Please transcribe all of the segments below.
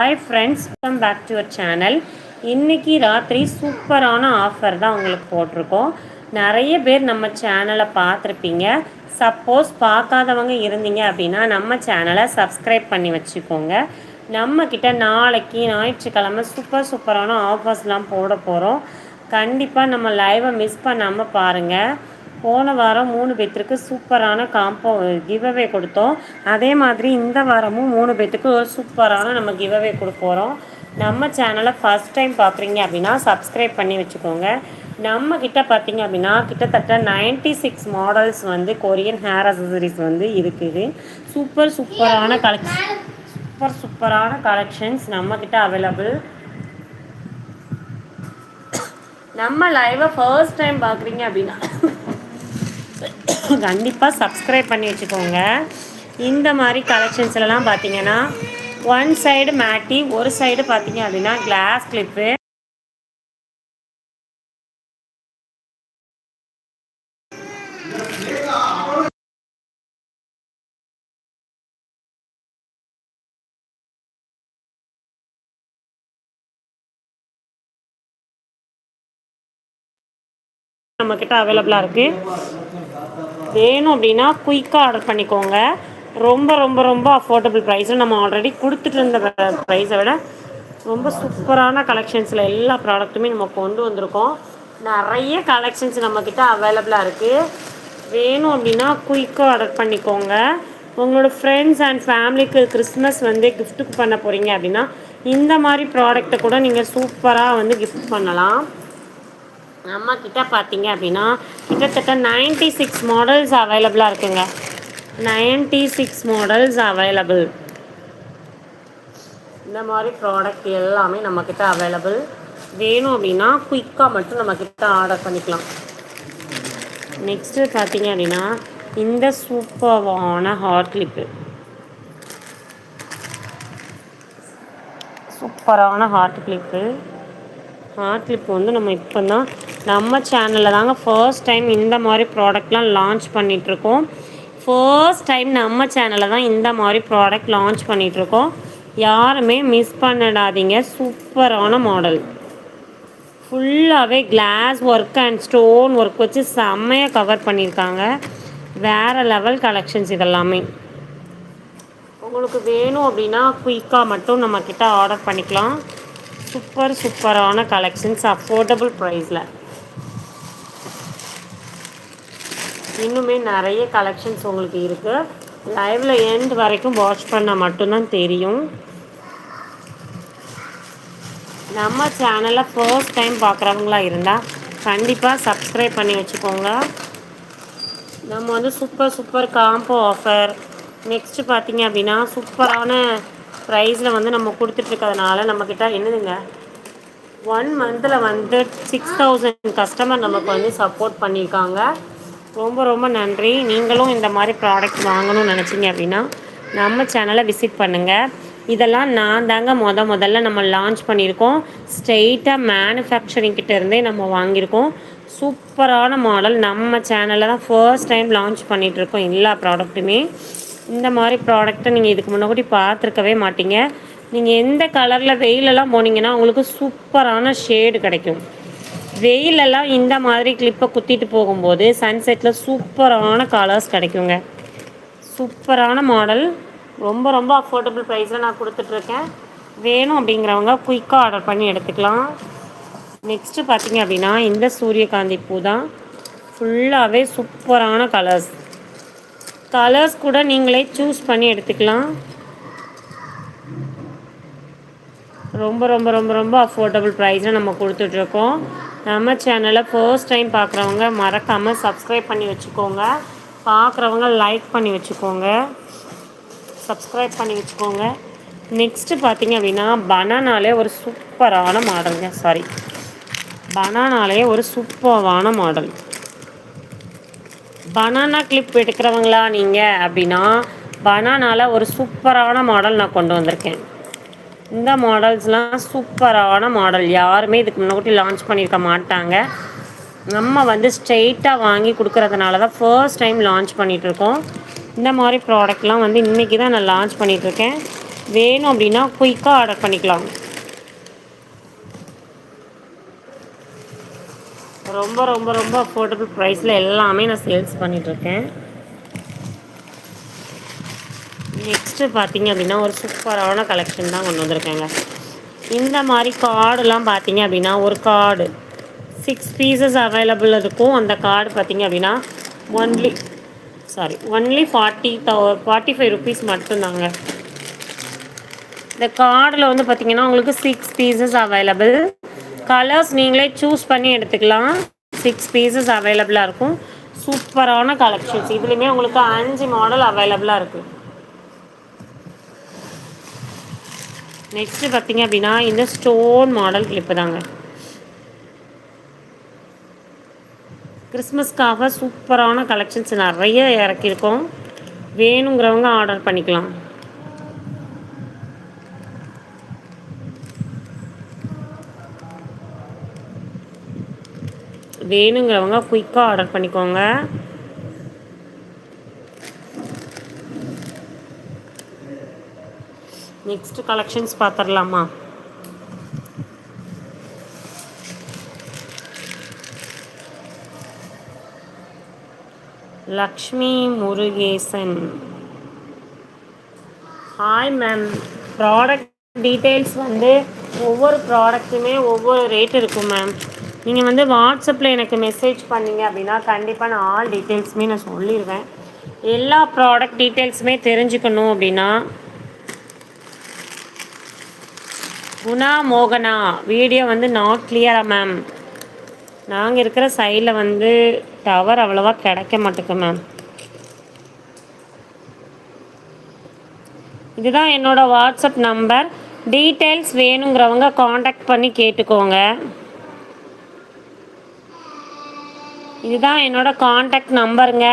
Hi friends welcome back to your channel இன்றைக்கி ராத்திரி சூப்பரான ஆஃபர் தான் உங்களுக்கு போட்டிருக்கோம். நிறைய பேர் நம்ம சேனலை பார்த்துருப்பீங்க. சப்போஸ் பார்க்காதவங்க இருந்தீங்க அப்படின்னா நம்ம சேனலை சப்ஸ்கிரைப் பண்ணி வச்சுக்கோங்க. நம்மக்கிட்ட நாளைக்கு ஞாயிற்றுக்கிழமை சூப்பர் சூப்பரான ஆஃபர்ஸ்லாம் போட போகிறோம் கண்டிப்பாக நம்ம லைவை மிஸ் பண்ணாமல் பாருங்கள் போன வாரம் மூணு பேர்த்துக்கு சூப்பரான காம்போ கிவ்அவே கொடுத்தோம். அதே மாதிரி இந்த வாரமும் மூணு பேர்த்துக்கு ஒரு சூப்பரான நம்ம கிவ்அவே கொடுப்போறோம் நம்ம சேனலை ஃபஸ்ட் டைம் பார்க்குறீங்க அப்படின்னா சப்ஸ்கிரைப் பண்ணி வச்சுக்கோங்க. நம்ம கிட்ட பார்த்தீங்க அப்படின்னா கிட்டத்தட்ட நைன்டி சிக்ஸ் மாடல்ஸ் வந்து கொரியன் ஹேர் அசசரிஸ் வந்து இருக்குது. சூப்பர் சூப்பரான கலெக்ஷன் சூப்பர் சூப்பரான கலெக்ஷன்ஸ் நம்மக்கிட்ட அவைலபிள் நம்ம லைவை ஃபர்ஸ்ட் டைம் பார்க்குறீங்க அப்படின்னா கண்டிப்பாக சப்ஸ்கிரைப் பண்ணி வச்சுக்கோங்க. இந்த மாதிரி கலெக்ஷன்ஸ்லாம் பார்த்தீங்கன்னா ஒன் சைடு மேட்டி ஒரு சைடு பார்த்தீங்க அப்படின்னா கிளாஸ் கிளிப்பு நம்மக்கிட்ட அவைலபிளாக இருக்குது வேணும் அப்படின்னா குயிக்காக ஆர்டர் பண்ணிக்கோங்க. ரொம்ப ரொம்ப ரொம்ப அஃபோர்டபுள் ப்ரைஸில் நம்ம ஆல்ரெடி கொடுத்துட்டு இருந்த ப்ரைஸை விட ரொம்ப சூப்பரான கலெக்ஷன்ஸில் எல்லா ப்ராடக்ட்டுமே நம்ம கொண்டு வந்திருக்கோம். நிறைய கலெக்ஷன்ஸ் நம்மக்கிட்ட அவைலபிளாக இருக்குது வேணும் அப்படின்னா குயிக்காக ஆர்டர் பண்ணிக்கோங்க. உங்களோட ஃப்ரெண்ட்ஸ் அண்ட் ஃபேமிலிக்கு கிறிஸ்மஸ் வந்து கிஃப்ட்டுக்கு பண்ண போகிறீங்க அப்படின்னா இந்த மாதிரி ப்ராடக்ட்டை கூட நீங்கள் சூப்பராக வந்து கிஃப்ட் பண்ணலாம். நம்ம கிட்ட பார்த்தீங்க அப்படின்னா கிட்டத்தட்ட நைன்டி சிக்ஸ் மாடல்ஸ் அவைலபிளாக இருக்குங்க. நைன்டி சிக்ஸ் மாடல்ஸ் அவைலபிள் இந்த மாதிரி ப்ராடக்ட் எல்லாமே நம்மக்கிட்ட அவைலபிள் வேணும் அப்படின்னா குயிக்காக மட்டும் நம்மக்கிட்ட ஆர்டர் பண்ணிக்கலாம். நெக்ஸ்ட்டு பார்த்தீங்க அப்படின்னா இந்த சூப்பர்வான ஹாட் கிளிப்பு சூப்பரான ஹார்ட் கிளிப்பு ஹார்ட் கிளிப் வந்து நம்ம இப்போ தான் நம்ம சேனலில் தாங்க ஃபர்ஸ்ட் டைம் இந்த மாதிரி ப்ராடக்ட்லாம் லான்ச் பண்ணிகிட்ருக்கோம் ஃபர்ஸ்ட் டைம் நம்ம சேனலில் தான் இந்த மாதிரி ப்ராடக்ட் லான்ச் பண்ணிகிட்ருக்கோம் யாருமே மிஸ் பண்ணிடாதீங்க. சூப்பரான மாடல் ஃபுல்லாகவே glass work and stone work வச்சு செம்மையாக கவர் பண்ணியிருக்காங்க. வேறு லெவல் கலெக்ஷன்ஸ் இதெல்லாமே. உங்களுக்கு வேணும் அப்படின்னா குயிக்காக மட்டும் நம்மக்கிட்ட ஆர்டர் பண்ணிக்கலாம். சூப்பர் சூப்பரான கலெக்ஷன்ஸ் அஃபோர்டபுள் ப்ரைஸில் இன்னுமே நிறைய கலெக்ஷன்ஸ் உங்களுக்கு இருக்குது லைவில் எண்ட் வரைக்கும் வாட்ச் பண்ணால் மட்டும்தான் தெரியும். நம்ம சேனலை ஃபர்ஸ்ட் டைம் பார்க்குறவங்களா இருந்தால் கண்டிப்பாக சப்ஸ்கிரைப் பண்ணி வச்சுக்கோங்க. நம்ம வந்து super super combo offer next பார்த்தீங்க அப்படின்னா சூப்பரான ப்ரைஸில் வந்து நம்ம கொடுத்துட்ருக்கிறதுனால நம்மக்கிட்ட என்னதுங்க? ஒன் மந்தில் வந்து சிக்ஸ் தௌசண்ட் கஸ்டமர் நமக்கு வந்து சப்போர்ட் பண்ணியிருக்காங்க. ரொம்ப ரொம்ப நன்றி. நீங்களும் இந்த மாதிரி ப்ராடக்ட் வாங்கணும்னு நினச்சிங்க அப்படின்னா நம்ம சேனலை விசிட் பண்ணுங்கள் இதெல்லாம் நான் தாங்க முத முதல்ல நம்ம லான்ச் பண்ணியிருக்கோம். ஸ்ட்ரெயிட்டாக மேனுஃபேக்சரிங் கிட்ட இருந்தே நம்ம வாங்கியிருக்கோம். சூப்பரான மாடல் நம்ம சேனலில் தான் ஃபர்ஸ்ட் டைம் லான்ச் பண்ணிகிட்ருக்கோம் எல்லா ப்ராடக்ட்டுமே இந்த மாதிரி ப்ராடக்ட்டை நீங்கள் இதுக்கு முன்னாடி பார்த்துருக்கவே மாட்டீங்க. நீங்கள் எந்த கலரில் வெயிலெல்லாம் போனீங்கன்னா உங்களுக்கு சூப்பரான ஷேடு கிடைக்கும். வெயிலெல்லாம் இந்த மாதிரி கிளிப்பை குத்திட்டு போகும்போது சன்செட்டில் சூப்பரான கலர்ஸ் கிடைக்குங்க. சூப்பரான மாடல் ரொம்ப ரொம்ப அஃபோர்டபுள் ப்ரைஸில் நான் கொடுத்துட்ருக்கேன். வேணும் அப்படிங்கிறவங்க குயிக்காக ஆர்டர் பண்ணி எடுத்துக்கலாம். நெக்ஸ்ட்டு பார்த்தீங்க அப்படின்னா இந்த சூரியகாந்தி பூ தான். ஃபுல்லாகவே சூப்பரான கலர்ஸ் கலர்ஸ் கூட நீங்களே சூஸ் பண்ணி எடுத்துக்கலாம். ரொம்ப ரொம்ப ரொம்ப ரொம்ப அஃபோர்டபுள் ப்ரைஸில் நம்ம கொடுத்துட்ருக்கோம். நம்ம சேனலை ஃபர்ஸ்ட் டைம் பார்க்குறவங்க மறக்காமல் சப்ஸ்கிரைப் பண்ணி வச்சுக்கோங்க. பார்க்குறவங்க லைக் பண்ணி வச்சுக்கோங்க. சப்ஸ்கிரைப் பண்ணி வச்சுக்கோங்க. நெக்ஸ்ட்டு பார்த்தீங்க அப்படின்னா பனானாலே ஒரு சூப்பரான மாடலுங்க சாரி பனானாலே ஒரு சூப்பரான மாடல் பனானா கிளிப் எடுக்கிறவங்களா நீங்கள் அப்படின்னா பனானாவில் ஒரு சூப்பரான மாடல் நான் கொண்டு வந்திருக்கேன். இந்த மாடல்ஸ்லாம் சூப்பரான மாடல் யாருமே இதுக்கு முன்னாடி லான்ச் பண்ணியிருக்க மாட்டாங்க. நம்ம வந்து ஸ்ட்ரெயிட்டாக வாங்கி கொடுக்குறதுனால தான் ஃபர்ஸ்ட் டைம் லான்ச் பண்ணிகிட்ருக்கோம் இந்த மாதிரி ப்ராடக்ட்லாம் வந்து இன்றைக்கி தான் நான் லான்ச் பண்ணிகிட்ருக்கேன் வேணும் அப்படின்னா குயிக்காக ஆர்டர் பண்ணிக்கலாம். ரொம்ப ரொம்ப ரொம்ப அஃபோர்டபுள் ப்ரைஸில் எல்லாமே நான் சேல்ஸ் பண்ணிகிட்ருக்கேன் நெக்ஸ்ட்டு பார்த்தீங்க அப்படின்னா ஒரு சூப்பரான கலெக்ஷன் தான் கொண்டு வந்திருக்கேங்க. இந்த மாதிரி கார்டுலாம் பார்த்தீங்க அப்படின்னா ஒரு கார்டு சிக்ஸ் பீசஸ் அவைலபிள் இருக்கும். அந்த கார்டு பார்த்தீங்க அப்படின்னா ஒன்லி சாரி ஒன்லி ஃபார்ட்டி தௌ ஃபார்ட்டி ஃபைவ் ருபீஸ் மட்டும்தாங்க. இந்த கார்டில் வந்து பார்த்தீங்கன்னா உங்களுக்கு சிக்ஸ் பீசஸ் அவைலபிள் கலர்ஸ் நீங்களே சூஸ் பண்ணி எடுத்துக்கலாம். சிக்ஸ் பீசஸ் அவைலபிளாக இருக்கும். சூப்பரான கலெக்ஷன்ஸ் இதுலேயுமே உங்களுக்கு அஞ்சு மாடல் அவைலபிளாக இருக்குது நெக்ஸ்ட்டு பார்த்தீங்க அப்படின்னா இந்த ஸ்டோன் மாடல் கிளிப்பு தாங்க. கிறிஸ்மஸ்க்காக சூப்பரான கலெக்ஷன்ஸ் நிறைய இறக்கியிருக்கோம். வேணுங்கிறவங்க ஆர்டர் பண்ணிக்கலாம். வேணுங்கிறவங்க குயிக்காக ஆர்டர் பண்ணிக்கோங்க. நெக்ஸ்ட் கலெக்ஷன்ஸ் பார்த்துடலாமா Lakshmi Murugesan. Hi ma'am product details வந்து ஒவ்வொரு ப்ராடக்ட்டுமே ஒவ்வொரு ரேட் இருக்கும் மேம் நீங்கள் வந்து வாட்ஸ்அப்பில் எனக்கு மெசேஜ் பண்ணீங்க அப்படின்னா கண்டிப்பாக நான் ஆல் டீட்டெயில்ஸுமே நான் சொல்லிடுவேன் எல்லா ப்ராடக்ட் டீட்டெயில்ஸுமே தெரிஞ்சுக்கணும் அப்படின்னா குணா மோகனா வீடியோ வந்து நாட் கிளியரா மேம் நாங்கள் இருக்கிற சைடில் வந்து டவர் அவ்வளோவா கிடைக்க மாட்டேங்க மேம் இதுதான் என்னோடய வாட்ஸ்அப் நம்பர் டீட்டெயில்ஸ் வேணுங்கிறவங்க காண்டாக்ட் பண்ணி கேட்டுக்கோங்க. இதுதான் என்னோடய காண்டாக்ட் நம்பருங்க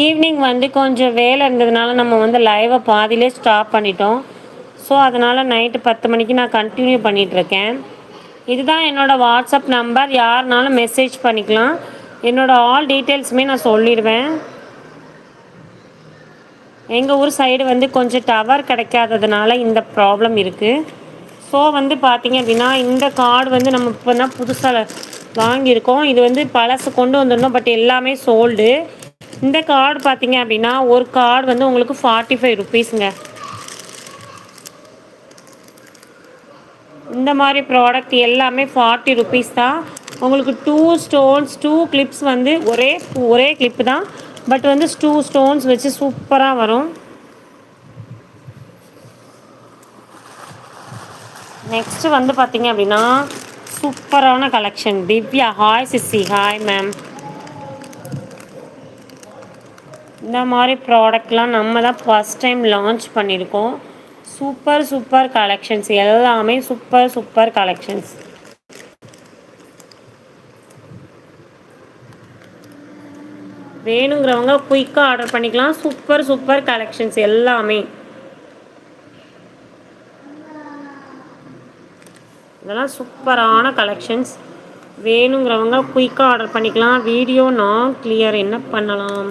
ஈவினிங் வந்து கொஞ்சம் வேலை இருந்ததுனால நம்ம வந்து லைவை பாதியிலே ஸ்டாப் பண்ணிட்டோம். ஸோ அதனால் நைட்டு பத்து மணிக்கு நான் கண்டினியூ பண்ணிகிட்ருக்கேன் இதுதான் என்னோடய வாட்ஸ்அப் நம்பர் யாருனாலும் மெசேஜ் பண்ணிக்கலாம். என்னோடய ஆல் டீட்டெயில்ஸுமே நான் சொல்லிடுவேன். எங்கள் ஊர் சைடு வந்து கொஞ்சம் டவர் கிடைக்காததுனால இந்த ப்ராப்ளம் இருக்குது ஸோ வந்து பார்த்திங்க அப்படின்னா இந்த கார்டு வந்து நம்ம இப்போ தான் புதுசாக வாங்கியிருக்கோம். இது வந்து பழசு கொண்டு வந்துடணும் பட் எல்லாமே சோல்டு இந்த கார்டு பார்த்திங்க அப்படின்னா ஒரு கார்டு வந்து உங்களுக்கு ஃபார்ட்டி ஃபைவ் ருபீஸுங்க இந்த மாதிரி ப்ராடக்ட் எல்லாமே ஃபார்ட்டி ருபீஸ் தான். உங்களுக்கு டூ ஸ்டோன்ஸ் டூ கிளிப்ஸ் வந்து ஒரே ஒரே கிளிப்பு தான். பட் வந்து டூ ஸ்டோன்ஸ் வச்சு சூப்பராக வரும். நெக்ஸ்ட்டு வந்து பார்த்தீங்க அப்படின்னா சூப்பரான கலெக்ஷன் திவ்யா ஹாய் சிசி ஹாய் மேம் இந்த மாதிரி ப்ராடக்ட்லாம் நம்ம தான் ஃபஸ்ட் டைம் லான்ச் பண்ணியிருக்கோம். சூப்பர் சூப்பர் கலெக்ஷன்ஸ் எல்லாமே சூப்பர் சூப்பர் கலெக்ஷன்ஸ் வேணுங்கிறவங்க குயிக்காக ஆர்டர் பண்ணிக்கலாம். சூப்பர் சூப்பர் கலெக்ஷன்ஸ் எல்லாமே. இதெல்லாம் சூப்பரான கலெக்ஷன்ஸ் வேணுங்கிறவங்க குயிக்காக ஆர்டர் பண்ணிக்கலாம். வீடியோ நான் கிளியர் என்ன பண்ணலாம்?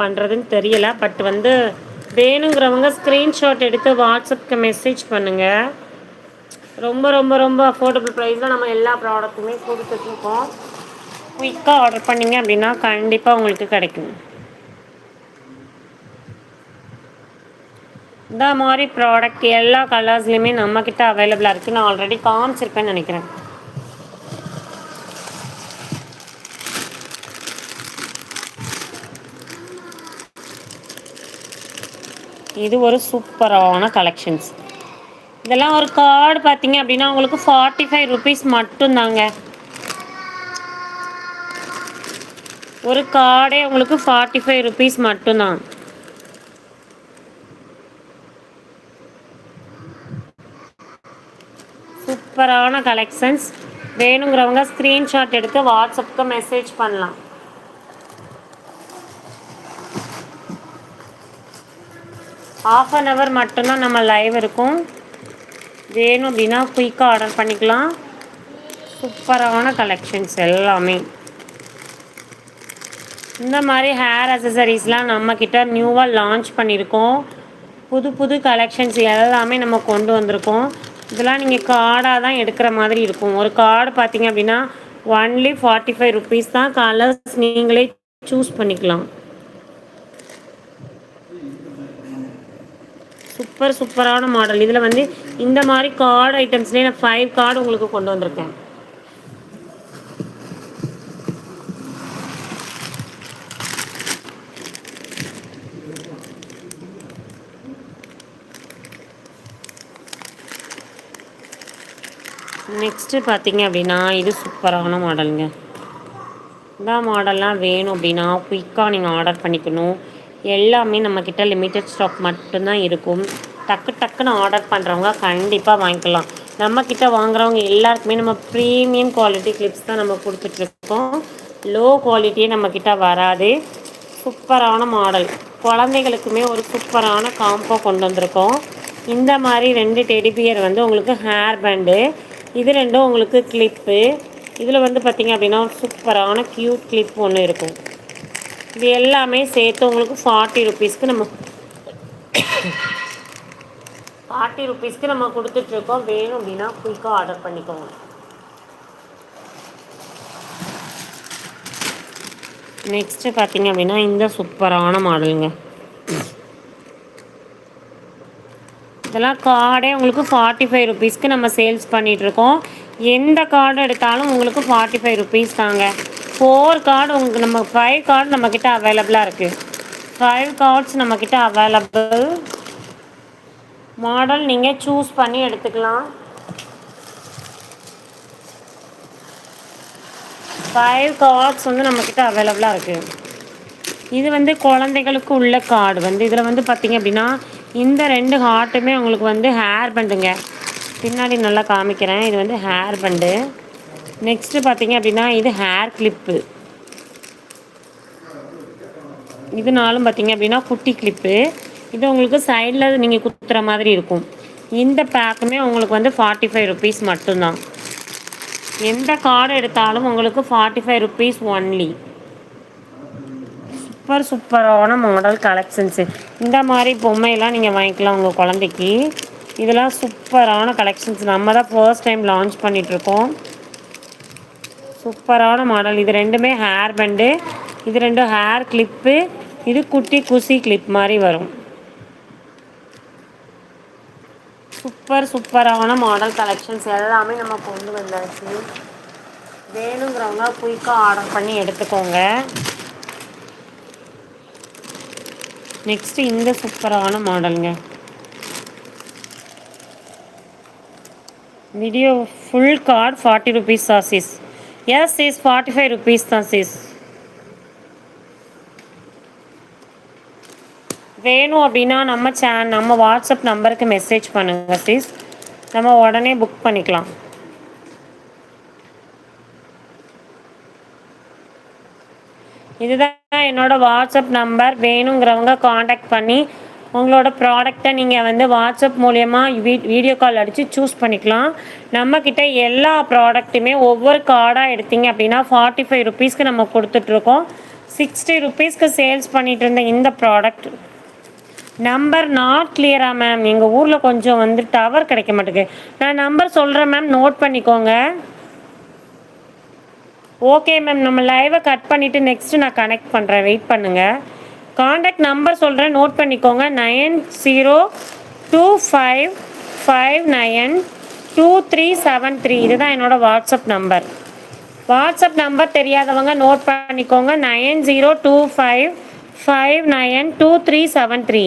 பண்ணுறதுன்னு தெரியல. பட் வந்து வேணுங்கிறவங்க ஸ்க்ரீன்ஷாட் எடுத்து வாட்ஸ்அப்க்கு மெசேஜ் பண்ணுங்கள் ரொம்ப ரொம்ப ரொம்ப அஃபோர்டபுள் ப்ரைஸில் நம்ம எல்லா ப்ராடக்ட்டுமே கொடுத்துட்ருக்கோம். குயிக்காக ஆர்டர் பண்ணிங்க அப்படின்னா கண்டிப்பாக உங்களுக்கு கிடைக்கும். இந்த மாதிரி ப்ராடக்ட் எல்லா கலர்ஸ்லையுமே நம்மக்கிட்ட அவைலபிளாக இருக்குது நான் ஆல்ரெடி காமிச்சிருப்பேன்னு நினைக்கிறேன். இது ஒரு சூப்பரான கலெக்ஷன்ஸ் இதெல்லாம் ஒரு கார்டு பார்த்தீங்க அப்படின்னா உங்களுக்கு ஃபார்ட்டி ஃபைவ் ருபீஸ் மட்டும்தாங்க. ஒரு கார்டே உங்களுக்கு ஃபார்ட்டி ஃபைவ் ருபீஸ் மட்டும்தான். சூப்பரான கலெக்ஷன்ஸ் வேணுங்கிறவங்க ஸ்க்ரீன்ஷாட் எடுத்து வாட்ஸ்அப்புக்கு மெசேஜ் பண்ணலாம். ஆஃப் அன் ஹவர் மட்டும்தான் நம்ம லைவ் இருக்கும். வேணும் அப்படின்னா குயிக்காக ஆர்டர் பண்ணிக்கலாம். சூப்பரான கலெக்ஷன்ஸ் எல்லாமே. இந்த மாதிரி ஹேர் அசசரிஸ்லாம் நம்மக்கிட்ட நியூவாக லான்ச் பண்ணியிருக்கோம். புது புது கலெக்ஷன்ஸ் எல்லாமே நம்ம கொண்டு வந்திருக்கோம். இதெல்லாம் நீங்கள் கார்டாக தான் எடுக்கிற மாதிரி இருக்கும். ஒரு கார்டு பார்த்தீங்க அப்படின்னா ஒன்லி ஃபார்ட்டி ஃபைவ் ருபீஸ் தான். கலர்ஸ் நீங்களே சூஸ் பண்ணிக்கலாம். சூப்பர் சூப்பரான மாடல் இதில் வந்து இந்த மாதிரி கார்டு ஐட்டம்ஸ்லேயே நான் ஃபைவ் கார்டு உங்களுக்கு கொண்டு வந்திருக்கேன். நெக்ஸ்ட்டு பார்த்தீங்க அப்படின்னா இது சூப்பரான மாடலுங்க இந்த மாடல்லாம் வேணும் அப்படின்னா குயிக்காக நீங்கள் ஆர்டர் பண்ணிக்கணும். எல்லாமே நம்மக்கிட்ட லிமிட்டட் ஸ்டாக் மட்டும்தான் இருக்கும். டக்கு டக்குன்னு ஆர்டர் பண்ணுறவங்க கண்டிப்பாக வாங்கிக்கலாம். நம்மக்கிட்ட வாங்குறவங்க எல்லாருக்குமே நம்ம ப்ரீமியம் குவாலிட்டி கிளிப்ஸ் தான் நம்ம கொடுத்துட்ருக்கோம். லோ குவாலிட்டியே நம்மக்கிட்ட வராது. சூப்பரான மாடல் குழந்தைகளுக்குமே ஒரு சூப்பரான காம்போ கொண்டு வந்திருக்கோம். இந்த மாதிரி ரெண்டு டெடிபியர் வந்து உங்களுக்கு ஹேர் பேண்டு இது ரெண்டும் உங்களுக்கு கிளிப்பு இதில் வந்து பார்த்திங்க அப்படின்னா சூப்பரான க்யூட் கிளிப் ஒன்று இருக்கும். இது எல்லாமே சேர்த்து உங்களுக்கு ஃபார்ட்டி ருபீஸ்க்கு நம்ம ஃபார்ட்டி ருபீஸ்க்கு நம்ம கொடுத்துட்ருக்கோம். வேணும் அப்படின்னா குயிக்காக ஆர்டர் பண்ணிக்கோங்க. நெக்ஸ்ட்டு பார்த்தீங்க அப்படின்னா இந்த சூப்பரான மாடலுங்க. இதெல்லாம் கார்டே உங்களுக்கு ஃபார்ட்டி ஃபைவ் ருபீஸ்க்கு நம்ம சேல்ஸ் பண்ணிகிட்ருக்கோம் எந்த கார்டு எடுத்தாலும் உங்களுக்கு ஃபார்ட்டி ஃபைவ் ருபீஸ் தாங்க. ஃபோர் கார்டு உங்களுக்கு நம்ம ஃபைவ் கார்டு நம்மக்கிட்ட அவைலபிளாக இருக்குது ஃபைவ் கார்ட்ஸ் நம்மக்கிட்ட அவைலபிள் மாடல் நீங்கள் சூஸ் பண்ணி எடுத்துக்கலாம். ஃபைவ் கார்ட்ஸ் வந்து நம்மக்கிட்ட அவைலபிளாக இருக்குது இது வந்து குழந்தைகளுக்கு உள்ள கார்டு வந்து இதில் வந்து பார்த்திங்க அப்படின்னா இந்த ரெண்டு ஹார்ட்டுமே உங்களுக்கு வந்து ஹேர் பண்டுங்க பின்னாடி நல்லா காமிக்கிறேன் இது வந்து ஹேர் பண்டு நெக்ஸ்ட்டு பார்த்தீங்க அப்படின்னா இது ஹேர் கிளிப்பு இதனாலும் பார்த்தீங்க அப்படின்னா குட்டி கிளிப்பு இது உங்களுக்கு சைடில் நீங்கள் குத்துற மாதிரி இருக்கும். இந்த பேக்குமே உங்களுக்கு வந்து ஃபார்ட்டி ஃபைவ் ருபீஸ் மட்டும்தான். எந்த கார்டு எடுத்தாலும் உங்களுக்கு forty five rupees only super சூப்பரான மாடல் கலெக்ஷன்ஸு இந்த மாதிரி பொம்மையெல்லாம் நீங்கள் வாங்கிக்கலாம் உங்கள் குழந்தைக்கு. இதெல்லாம் சூப்பரான கலெக்ஷன்ஸ் நம்ம தான் ஃபர்ஸ்ட் டைம் லான்ச் பண்ணிகிட்ருக்கோம் சூப்பரான மாடல். இது ரெண்டுமே ஹேர் பண்டு இது ரெண்டும் ஹேர் கிளிப்பு இது குட்டி குசி கிளிப் மாதிரி வரும். சூப்பர் சூப்பரான மாடல் கலெக்ஷன்ஸ் எல்லாமே நம்ம கொண்டு வந்தாச்சு. வேணுங்கிறவங்க குயிக்காக ஆர்டர் பண்ணி எடுத்துக்கோங்க. நெக்ஸ்ட்டு இந்த சூப்பரான மாடலுங்க video full card forty rupees chassis எஸ் சீஸ் ஃபார்ட்டி ஃபைவ் ருபீஸ் தான் சீஸ் வேணும் அப்படின்னா நம்ம சே நம்ம வாட்ஸ்அப் நம்பருக்கு மெசேஜ் பண்ணுங்கள் சீஸ் நம்ம உடனே புக் பண்ணிக்கலாம். இதுதான் என்னோட வாட்ஸ்அப் நம்பர் வேணுங்கிறவங்க காண்டாக்ட் பண்ணி உங்களோட ப்ராடக்டை நீங்கள் வந்து வாட்ஸ்அப் மூலயமா வீ வீடியோ கால் அடித்து சூஸ் பண்ணிக்கலாம். நம்மக்கிட்ட எல்லா ப்ராடக்ட்டுமே ஒவ்வொரு கார்டாக எடுத்தீங்க அப்படின்னா ஃபார்ட்டி ஃபைவ் ருபீஸ்க்கு நம்ம கொடுத்துட்ருக்கோம். சிக்ஸ்டி ருபீஸ்க்கு சேல்ஸ் பண்ணிகிட்டு இருந்த இந்த ப்ராடக்ட் நம்பர் நாட் கிளியரா மேம் எங்கள் ஊரில் கொஞ்சம் வந்து டவர் கிடைக்க மாட்டேங்குது நான் நம்பர் சொல்கிறேன் மேம் நோட் பண்ணிக்கோங்க. ஓகே மேம் நம்ம லைவை கட் பண்ணிவிட்டு நெக்ஸ்ட்டு நான் கனெக்ட் பண்ணுறேன் வெயிட் பண்ணுங்கள் காண்டாக்ட் நம்பர் சொல்கிறேன் நோட் பண்ணிக்கோங்க. Nine zero two five five nine two three seven three இதுதான் என்னோடய வாட்ஸ்அப் நம்பர் வாட்ஸ்அப் நம்பர் தெரியாதவங்க நோட் பண்ணிக்கோங்க. Nine zero two five five nine two three seven three